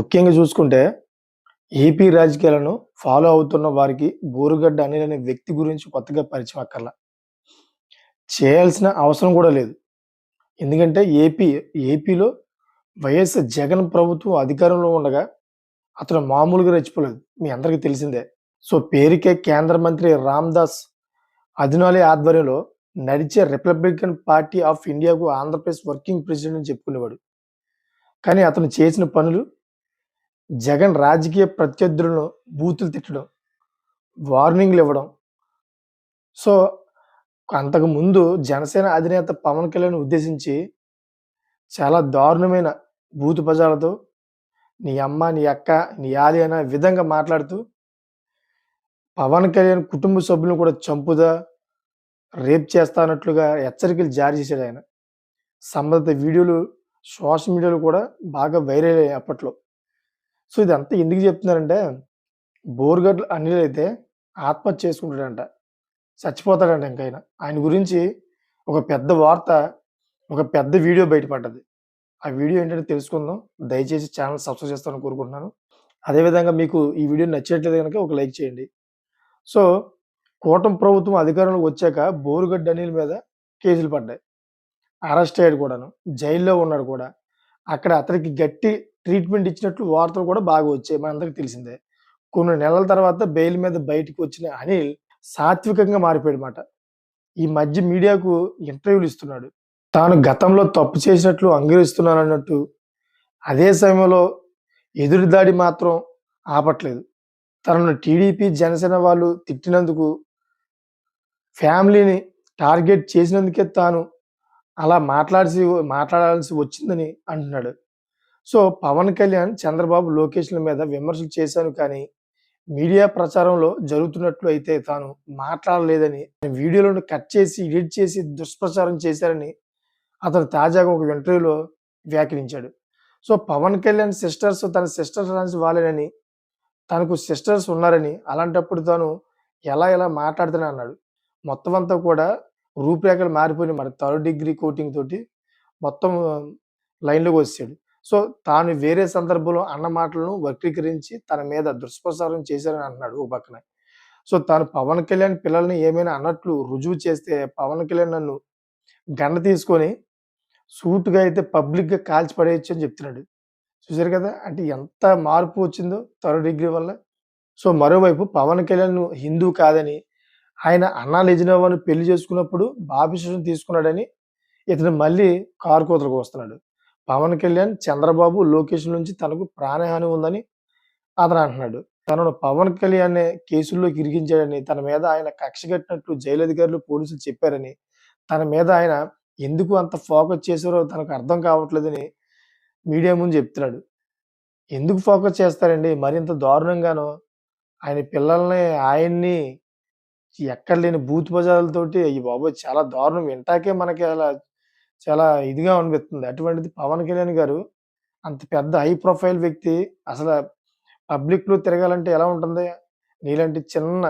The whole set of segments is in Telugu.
ముఖ్యంగా చూసుకుంటే ఏపీ రాజకీయాలను ఫాలో అవుతున్న వారికి బోరుగడ్డ అనిల్ అనే వ్యక్తి గురించి కొత్తగా పరిచయం అక్కర్లా. చేయాల్సిన అవసరం కూడా లేదు. ఎందుకంటే ఏపీ ఏపీలో వైఎస్ జగన్ ప్రభుత్వం అధికారంలో ఉండగా అతను మామూలుగా రెచ్చిపోలేదు. మీ అందరికీ తెలిసిందే. సో పేరుకే కేంద్ర మంత్రి రామ్దాస్ అదినాలి ఆధ్వర్యంలో నడిచే రిపబ్లికన్ పార్టీ ఆఫ్ ఇండియాకు ఆంధ్రప్రదేశ్ వర్కింగ్ ప్రెసిడెంట్ అని చెప్పుకునేవాడు. కానీ అతను చేసిన పనులు జగన్ రాజకీయ ప్రత్యర్థులను బూతులు తిట్టడం వార్నింగ్లు ఇవ్వడం. సో అంతకు ముందు జనసేన అధినేత పవన్ కళ్యాణ్ ఉద్దేశించి చాలా దారుణమైన బూతు పజాలతో నీ అమ్మ నీ అక్క నీ ఆలి అనే విధంగా మాట్లాడుతూ పవన్ కళ్యాణ్ కుటుంబ సభ్యులను కూడా చంపుదా రేప్ చేస్తానట్లుగా హెచ్చరికలు జారీ చేశాడు ఆయన. సంబంధిత వీడియోలు సోషల్ మీడియాలో కూడా బాగా వైరల్ అయ్యాయి అప్పట్లో. సో ఇదంతా ఎందుకు చెప్తున్నారంటే బోర్గడ్ల అనిల్ అయితే ఆత్మహత్య చేసుకుంటాడంట. చచ్చిపోతాడంట ఇంకైనా. ఆయన గురించి ఒక పెద్ద వార్త ఒక పెద్ద వీడియో బయటపడ్డది. ఆ వీడియో ఏంటంటే తెలుసుకుందాం. దయచేసి ఛానల్ సబ్స్క్రైబ్ చేస్తానని కోరుకుంటున్నాను. అదేవిధంగా మీకు ఈ వీడియో నచ్చినట్లయితే కనుక ఒక లైక్ చేయండి. సో కూటమి ప్రభుత్వం అధికారంలోకి వచ్చాక బోరుగడ్డ అనిల్ మీద కేసులు పడ్డాయి. అరెస్ట్ అయ్యాడు కూడాను. జైల్లో ఉన్నాడు కూడా. అక్కడ అతనికి గట్టి ట్రీట్మెంట్ ఇచ్చినట్లు వార్తలు కూడా బాగా వచ్చాయి మనందరికి తెలిసిందే. కొన్ని నెలల తర్వాత బెయిల్ మీద బయటకు వచ్చిన అనిల్ సాత్వికంగా మారిపోయాడు మాట ఈ మధ్య మీడియాకు ఇంటర్వ్యూలు ఇస్తున్నాడు. తాను గతంలో తప్పు చేసినట్లు అంగీకరిస్తున్నానన్నట్టు అదే సమయంలో ఎదురుదాడి మాత్రం ఆపట్లేదు. తనను టీడీపీ జనసేన వాళ్ళు తిట్టినందుకు ఫ్యామిలీని టార్గెట్ చేసినందుకే తాను అలా మాట్లాడాల్సి మాట్లాడాల్సి వచ్చిందని అంటున్నాడు. సో పవన్ కళ్యాణ్ చంద్రబాబు లోకేష్ల మీద విమర్శలు చేశాను కానీ మీడియా ప్రచారంలో జరుగుతున్నట్లు అయితే తాను మాట్లాడలేదని వీడియోలను కట్ చేసి ఎడిట్ చేసి దుష్ప్రచారం చేశారని అతను తాజాగా ఒక ఇంటర్వ్యూలో వ్యాఖ్యానించాడు. సో పవన్ కళ్యాణ్ సిస్టర్స్ తన సిస్టర్స్ లాంటి వాళ్ళేనని తనకు సిస్టర్స్ ఉన్నారని అలాంటప్పుడు తాను ఎలా ఎలా మాట్లాడుతానని అన్నాడు. మొత్తం అంతా కూడా రూపురేఖలు మారిపోయినాయి మరి. థర్డ్ డిగ్రీ కోటింగ్ తోటి మొత్తం లైన్లోకి వచ్చాడు సో తాను వేరే సందర్భంలో అన్న మాటలను వక్రీకరించి తన మీద దుష్ప్రసారం చేశారని అంటున్నాడు ఓ పక్కన. సో తాను పవన్ కళ్యాణ్ పిల్లల్ని ఏమైనా అన్నట్లు రుజువు చేస్తే పవన్ కళ్యాణ్ నన్ను గండ తీసుకొని సూటుగా అయితే పబ్లిక్గా కాల్చి పడేయచ్చు అని చెప్తున్నాడు. చూసారు కదా! అంటే ఎంత మార్పు వచ్చిందో థర్డ్ డిగ్రీ వల్ల. సో మరోవైపు పవన్ కళ్యాణ్ హిందూ కాదని ఆయన అన్నా లెజినోవాను పెళ్ళి చేసుకున్నప్పుడు బాబిశేషం తీసుకున్నాడని ఇతను మళ్ళీ కారు కూతురుకు వస్తున్నాడు. పవన్ కళ్యాణ్ చంద్రబాబు లోకేష్ నుంచి తనకు ప్రాణహాని ఉందని అతను అంటున్నాడు. తనను పవన్ కళ్యాణ్ కేసుల్లోకి ఇరిగించాడని తన మీద ఆయన కక్ష కట్టినట్లు జైలు అధికారులు పోలీసులు చెప్పారని తన మీద ఆయన ఎందుకు అంత ఫోకస్ చేశారో తనకు అర్థం కావట్లేదని మీడియా ముందు చెప్తున్నాడు. ఎందుకు ఫోకస్ చేస్తారండి? మరింత దారుణంగానో ఆయన పిల్లల్ని ఆయన్ని ఎక్కడ లేని బూత్ బజార్లతోటి అయ్యి బాబోయ్! చాలా దారుణం. వింటాకే మనకి అలా చాలా ఇదిగా అనిపిస్తుంది. అటువంటిది పవన్ కళ్యాణ్ గారు అంత పెద్ద హై ప్రొఫైల్ వ్యక్తి. అసలు పబ్లిక్లో తిరగాలంటే ఎలా ఉంటుంది? నీలాంటి చిన్న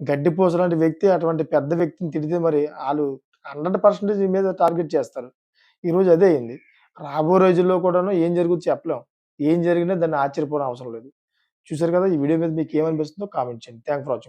గడ్డిపూస లాంటి వ్యక్తి అటువంటి పెద్ద వ్యక్తిని తిడితే మరి వాళ్ళు హండ్రెడ్ పర్సెంటేజ్ మీద టార్గెట్ చేస్తారు. ఈరోజు అదే అయింది. రాబో రోజుల్లో కూడాను ఏం జరుగుతుంది చెప్పలేం. ఏం జరిగినా దాన్ని ఆశ్చర్యపోవడం అవసరం లేదు. చూసారు కదా! ఈ వీడియో మీద మీకు ఏమనిపిస్తుందో కామెంట్ చేయండి. Thank for watching.